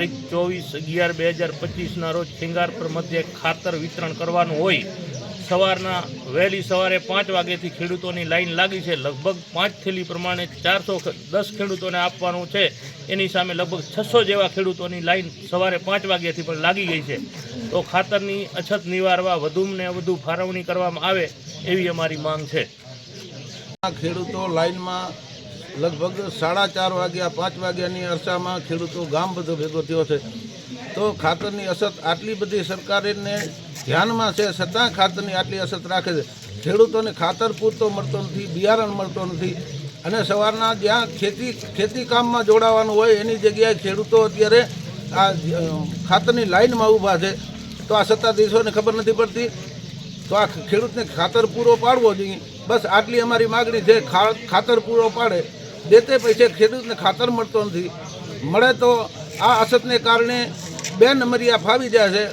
તારીખ ચોવીસ અગિયાર બે હજાર પચીસના રોજ સિંગારપર મધ્યે ખાતર વિતરણ કરવાનું હોય. સવારના વહેલી સવારે પાંચ વાગ્યાથી ખેડૂતોની લાઈન લાગી છે. લગભગ પાંચ થેલી પ્રમાણે ચારસો દસ ખેડૂતોને આપવાનું છે. એની સામે લગભગ છસો જેવા ખેડૂતોની લાઈન સવારે પાંચ વાગ્યાથી પણ લાગી ગઈ છે. તો ખાતરની અછત નિવારવા વધુને વધુ ફાળવણી કરવામાં આવે એવી અમારી માંગ છે. ખેડૂતો લાઈનમાં લગભગ સાડા ચાર વાગ્યા, પાંચ વાગ્યાની અરસામાં ખેડૂતો ગામ બધો ભેગો થયો છે. તો ખાતરની અસર આટલી બધી સરકારને ધ્યાનમાં છે, છતાં ખાતરની આટલી અસર રાખે છે. ખેડૂતોને ખાતર પૂરતો મળતો નથી, બિયારણ મળતો નથી. અને સવારના જ્યાં ખેતી ખેતી કામમાં જોડાવાનું હોય એની જગ્યાએ ખેડૂતો અત્યારે આ ખાતરની લાઈનમાં ઊભા છે. તો આ સત્તાધીશોને ખબર નથી પડતી તો આ ખેડૂતને ખાતર પૂરો પાડવો જોઈએ. બસ આટલી અમારી માગણી છે ખાતર પૂરો પાડે. દેતે પૈસે ખેડૂતને ખાતર મળતો નથી. મળે તો આ અછતને કારણે બે નંબરિયા ફાવી જાય છે.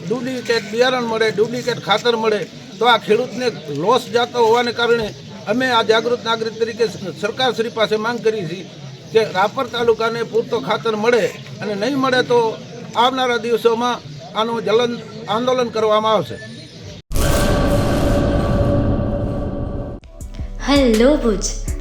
ડુપ્લિકેટ બિયારણ મળે, ડુપ્લિકેટ ખાતર મળે તો આ ખેડૂતને લોસ જતો હોવાને કારણે અમે આ જાગૃત નાગરિક તરીકે સરકાર શ્રી પાસે માંગ કરી છે કે રાપર તાલુકાને પૂરતો ખાતર મળે અને નહીં મળે તો આવનારા દિવસોમાં આનું જલન, આંદોલન કરવામાં આવશે. હેલો ભુજ